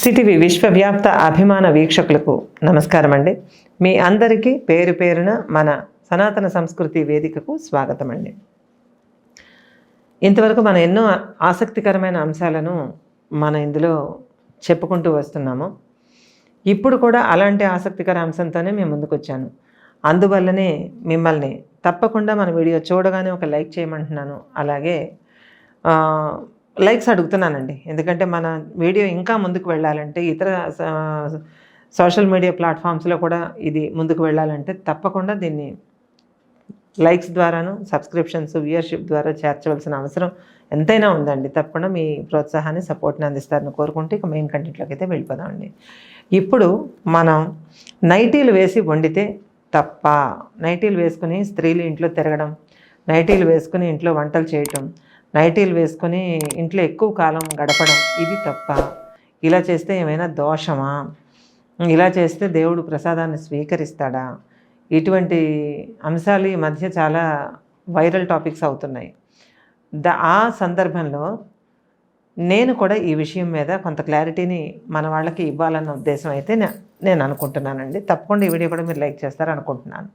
CTV విశ్వవ్యాప్త అభిమాన వీక్షకులకు నమస్కారం అండి మీ అందరికీ పేరు పేరున మన సనాతన సంస్కృతి వేదికకు స్వాగతం అండి ఇంతవరకు మనం ఎన్నో ఆసక్తికరమైన అంశాలను మన ఇందులో చెప్పుకుంటూ వస్తున్నాము. ఇప్పుడు కూడా అలాంటి ఆసక్తికర అంశంతోనే మేము ముందుకు వచ్చాను అందువల్లనే మిమ్మల్ని తప్పకుండా మన వీడియో చూడగానే ఒక లైక్ చేయమంటున్నాను. అలాగే లైక్స్ అడుగుతున్నానండి. ఎందుకంటే మన వీడియో ఇంకా ముందుకు వెళ్ళాలంటే ఇతర సోషల్ మీడియా ప్లాట్ఫామ్స్లో కూడా ఇది ముందుకు వెళ్ళాలంటే తప్పకుండా దీన్ని లైక్స్ ద్వారాను సబ్స్క్రిప్షన్స్ వ్యూయర్షిప్ ద్వారా చేర్చవలసిన అవసరం ఎంతైనా ఉందండి. తప్పకుండా మీ ప్రోత్సాహాన్ని సపోర్ట్ని అందిస్తారని కోరుకుంటూ ఇక మెయిన్ కంటెంట్లోకి అయితే వెళ్ళిపోదామండి. ఇప్పుడు మనం నైటీలు వేసి వండితే తప్ప నైటీలు వేసుకుని స్త్రీలు ఇంట్లో తిరగడం నైటీలు వేసుకుని ఇంట్లో వంటలు చేయటం నైటీలు వేసుకొని ఇంట్లో ఎక్కువ కాలం గడపడం ఇది తప్ప. ఇలా చేస్తే ఏమైనా దోషమా? ఇలా చేస్తే దేవుడు ప్రసాదాన్ని స్వీకరిస్తాడా? ఇటువంటి అంశాలు ఈ మధ్య చాలా వైరల్ టాపిక్స్ అవుతున్నాయి. ద ఆ సందర్భంలో నేను కూడా ఈ విషయం మీద కొంత క్లారిటీని మన వాళ్ళకి ఇవ్వాలన్న ఉద్దేశం అయితే నే- నేను అనుకుంటున్నానండి. తప్పకుండా ఈ వీడియో కూడా మీరు లైక్ చేస్తారు అనుకుంటున్నాను.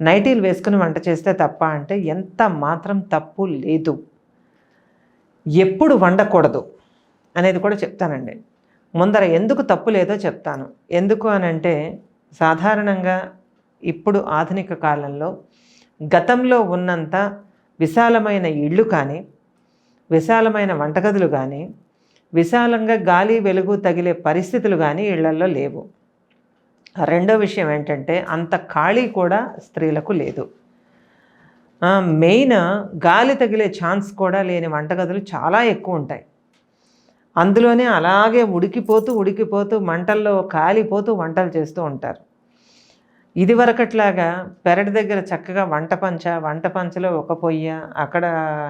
నైటీలు వేసుకుని వంట చేస్తే తప్ప అంటే ఎంత మాత్రం తప్పు లేదు. ఎప్పుడు వండకూడదు అనేది కూడా చెప్తానండి. ముందర ఎందుకు తప్పు లేదో చెప్తాను. ఎందుకు అని అంటే సాధారణంగా ఇప్పుడు ఆధునిక కాలంలో గతంలో ఉన్నంత విశాలమైన ఇళ్ళు కానీ విశాలమైన వంటగదులు కానీ విశాలంగా గాలి వెలుగు తగిలే పరిస్థితులు కానీ ఇళ్ళల్లో లేవు. రెండో విషయం ఏంటంటే అంత ఖాళీ కూడా స్త్రీలకు లేదు. మెయిన్ గాలి తగిలే ఛాన్స్ కూడా లేని వంటగదులు చాలా ఎక్కువ ఉంటాయి. అందులోనే అలాగే ఉడికిపోతూ ఉడికిపోతూ మంటల్లో కాలిపోతూ వంటలు చేస్తూ ఉంటారు. ఇదివరకట్లాగా పెరటి దగ్గర చక్కగా వంట పంచ వంట పంచలో ఒక పొయ్య అక్కడ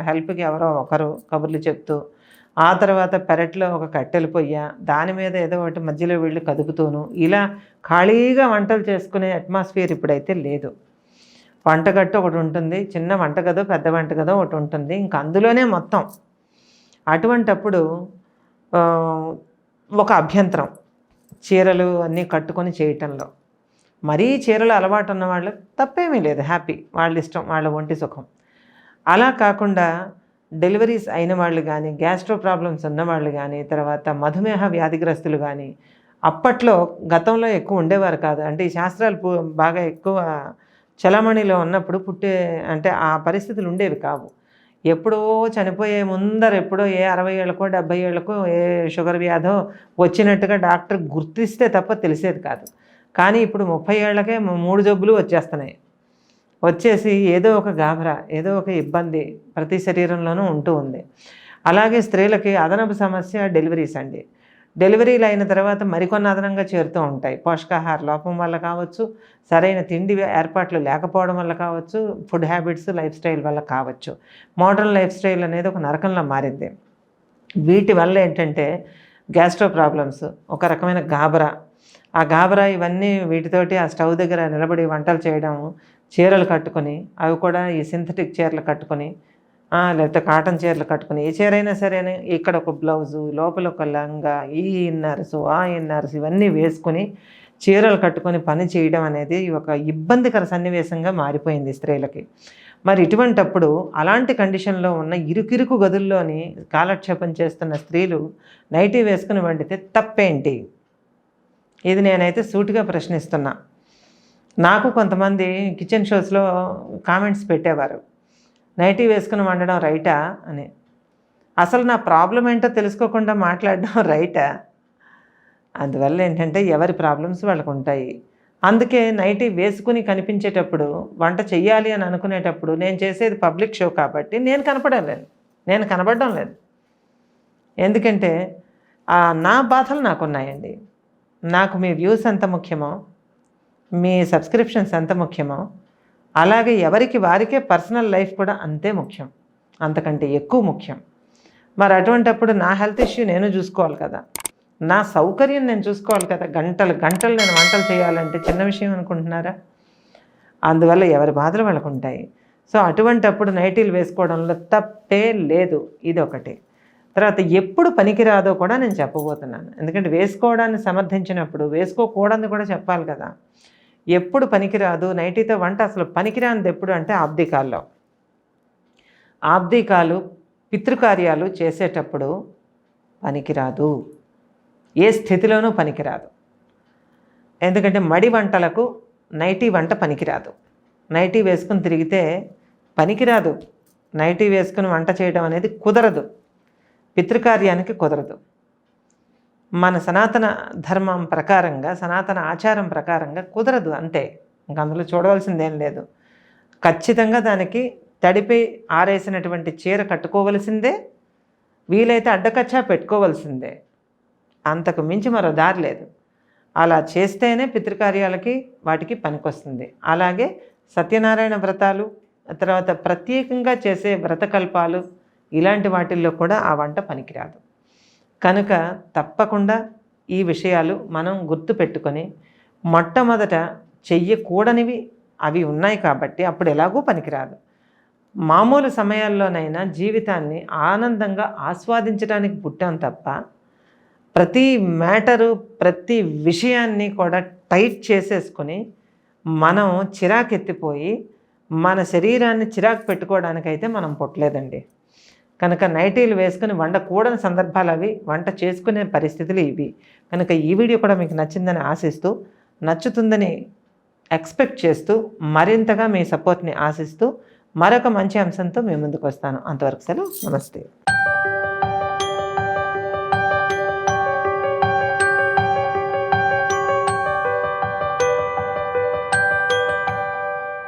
హెల్ప్కి ఎవరో ఒకరు కబుర్లు చెప్తూ ఆ తర్వాత పెరట్లో ఒక కట్టెల పొయ్య దాని మీద ఏదో ఒకటి మధ్యలో వీళ్ళు కదుపుతూను ఇలా ఖాళీగా వంటలు చేసుకునే అట్మాస్ఫియర్ ఇప్పుడైతే లేదు. వంటగట్టు ఒకటి ఉంటుంది చిన్న వంటగదో పెద్ద వంటగదో ఒకటి ఉంటుంది. ఇంకా అందులోనే మొత్తం అటువంటప్పుడు ఒక అభ్యంతరం. చీరలు అన్నీ కట్టుకొని చేయటంలో. మరీ చీరలు అలవాటు ఉన్న వాళ్ళు తప్పేమీ లేదు హ్యాపీ. వాళ్ళ ఇష్టం వాళ్ళ ఒంటి సుఖం. అలా కాకుండా డెలివరీస్ అయిన వాళ్ళు కానీ గ్యాస్ట్రో ప్రాబ్లమ్స్ ఉన్నవాళ్ళు కానీ తర్వాత మధుమేహ వ్యాధిగ్రస్తులు కానీ అప్పట్లో గతంలో ఎక్కువ ఉండేవారు కాదు. అంటే ఈ శాస్త్రాలు బాగా ఎక్కువ చలమణిలో ఉన్నప్పుడు పుట్టే అంటే ఆ పరిస్థితులు ఉండేవి కావు. ఎప్పుడో చనిపోయే ముందర ఎప్పుడో ఏ అరవై ఏళ్ళకో డెబ్బై ఏళ్ళకో ఏ షుగర్ వ్యాధో వచ్చినట్టుగా డాక్టర్ గుర్తిస్తే తప్ప తెలిసేది కాదు. కానీ ఇప్పుడు ముప్పై ఏళ్ళకే మూడు జబ్బులు వచ్చేస్తున్నాయి. వచ్చేసి ఏదో ఒక గాభరా ఏదో ఒక ఇబ్బంది ప్రతి శరీరంలోనూ ఉంటూ ఉంది. అలాగే స్త్రీలకి అదనపు సమస్య డెలివరీస్ అండి. డెలివరీలు అయిన తర్వాత మరికొన్ని అదనంగా చేరుతూ ఉంటాయి. పోషకాహార లోపం వల్ల కావచ్చు సరైన తిండి ఏర్పాట్లు లేకపోవడం వల్ల కావచ్చు ఫుడ్ హ్యాబిట్స్ లైఫ్ స్టైల్ వల్ల కావచ్చు. మోడర్న్ లైఫ్ స్టైల్ అనేది ఒక నరకంలో మారింది. వీటి వల్ల ఏంటంటే గ్యాస్ట్రో ప్రాబ్లమ్స్ ఒక రకమైన గాబరా. ఆ గాబరా ఇవన్నీ వీటితోటి ఆ స్టవ్ దగ్గర నిలబడి వంటలు చేయడం చీరలు కట్టుకొని అవి కూడా ఈ సింథటిక్ చీరలు కట్టుకొని లేకపోతే కాటన్ చీరలు కట్టుకొని ఏ చీర అయినా సరే ఇక్కడ ఒక బ్లౌజు లోపల ఒక లంగా ఈ ఇన్నర్స్ ఆ ఇన్నర్స్ ఇవన్నీ వేసుకొని చీరలు కట్టుకొని పని చేయడం అనేది ఒక ఇబ్బందికర సన్నివేశంగా మారిపోయింది స్త్రీలకి. మరి ఇటువంటప్పుడు అలాంటి కండిషన్లో ఉన్న ఇరుకిరుకు గదుల్లోని కాలక్షేపం చేస్తున్న స్త్రీలు నైటీ వేసుకుని వండితే తప్పేంటి? ఇది నేనైతే సూటిగా ప్రశ్నిస్తున్నా. నాకు కొంతమంది కిచెన్ షోస్లో కామెంట్స్ పెట్టేవారు. నైటీ వేసుకుని వండడం రైటా అని. అసలు నా ప్రాబ్లం ఏంటో తెలుసుకోకుండా మాట్లాడడం రైటా? అందువల్ల ఏంటంటే ఎవరి ప్రాబ్లమ్స్ వాళ్ళకు ఉంటాయి. అందుకే నైటీ వేసుకుని కనిపించేటప్పుడు వంట చెయ్యాలి అని అనుకునేటప్పుడు నేను చేసేది పబ్లిక్ షో కాబట్టి నేను కనపడం లేదు. నేను కనపడడం లేదు. ఎందుకంటే నా బాధలు నాకున్నాయండి. నాకు మీ వ్యూస్ ఎంత ముఖ్యమో మీ సబ్స్క్రిప్షన్స్ ఎంత ముఖ్యమో అలాగే ఎవరికి వారికే పర్సనల్ లైఫ్ కూడా అంతే ముఖ్యం. అంతకంటే ఎక్కువ ముఖ్యం. మరి అటువంటప్పుడు నా హెల్త్ ఇష్యూ నేను చూసుకోవాలి కదా. నా సౌకర్యం నేను చూసుకోవాలి కదా. గంటలు గంటలు నేను వంటలు చేయాలంటే చిన్న విషయం అనుకుంటున్నారా? అందువల్ల ఎవరి బాధలు వాళ్ళకు ఉంటాయి. సో అటువంటప్పుడు నైటీలు వేసుకోవడంలో తప్పే లేదు. ఇది ఒకటి తర్వాత ఎప్పుడు పనికిరాదో కూడా నేను చెప్పబోతున్నాను. ఎందుకంటే వేసుకోవడాన్ని సమర్థించినప్పుడు వేసుకోకూడదని కూడా చెప్పాలి కదా. ఎప్పుడు పనికిరాదు నైటీతో వంట అసలు పనికిరానిది ఎప్పుడు అంటే ఆబ్దికాల్లో ఆబ్దికాలు పితృకార్యాలు చేసేటప్పుడు పనికిరాదు. ఏ స్థితిలోనూ పనికిరాదు. ఎందుకంటే మడి వంటలకు నైటీ వంట పనికిరాదు. నైటీ వేసుకుని తిరిగితే పనికిరాదు. నైటీ వేసుకుని వంట చేయడం అనేది కుదరదు. పితృకార్యానికి కుదరదు. మన సనాతన ధర్మం ప్రకారంగా సనాతన ఆచారం ప్రకారంగా కుదరదు అంతే. ఇంక అందులో చూడవలసిందేం లేదు. ఖచ్చితంగా దానికి తడిపి ఆరేసినటువంటి చీర కట్టుకోవలసిందే. వీలైతే అడ్డకచ్చా పెట్టుకోవలసిందే. అంతకు మించి మరో దారి లేదు. అలా చేస్తేనే పితృకార్యాలకి వాటికి పనికొస్తుంది. అలాగే సత్యనారాయణ వ్రతాలు తర్వాత ప్రత్యేకంగా చేసే వ్రతకల్పాలు ఇలాంటి వాటిల్లో కూడా ఆ వంట పనికిరాదు. కనుక తప్పకుండా ఈ విషయాలు మనం గుర్తు పెట్టుకొని మొట్టమొదట చెయ్యకూడనివి అవి ఉన్నాయి కాబట్టి అప్పుడు ఎలాగూ పనికిరాదు. మామూలు సమయాల్లోనైనా జీవితాన్ని ఆనందంగా ఆస్వాదించడానికి పుట్టాం తప్ప ప్రతి మ్యాటరు ప్రతి విషయాన్ని కూడా టైట్ చేసేసుకొని మనం చిరాకెత్తిపోయి మన శరీరాన్ని చిరాకు పెట్టుకోవడానికైతే మనం పుట్టలేదండి. కనుక నైటీలు వేసుకుని వండకూడని సందర్భాలు అవి వంట చేసుకునే పరిస్థితులు ఇవి. కనుక ఈ వీడియో కూడా మీకు నచ్చిందని ఆశిస్తూ నచ్చుతుందని ఎక్స్పెక్ట్ చేస్తూ మరింతగా మీ సపోర్ట్ని ఆశిస్తూ మరొక మంచి అంశంతో మీ ముందుకు వస్తాను. అంతవరకు సెలవు. నమస్తే.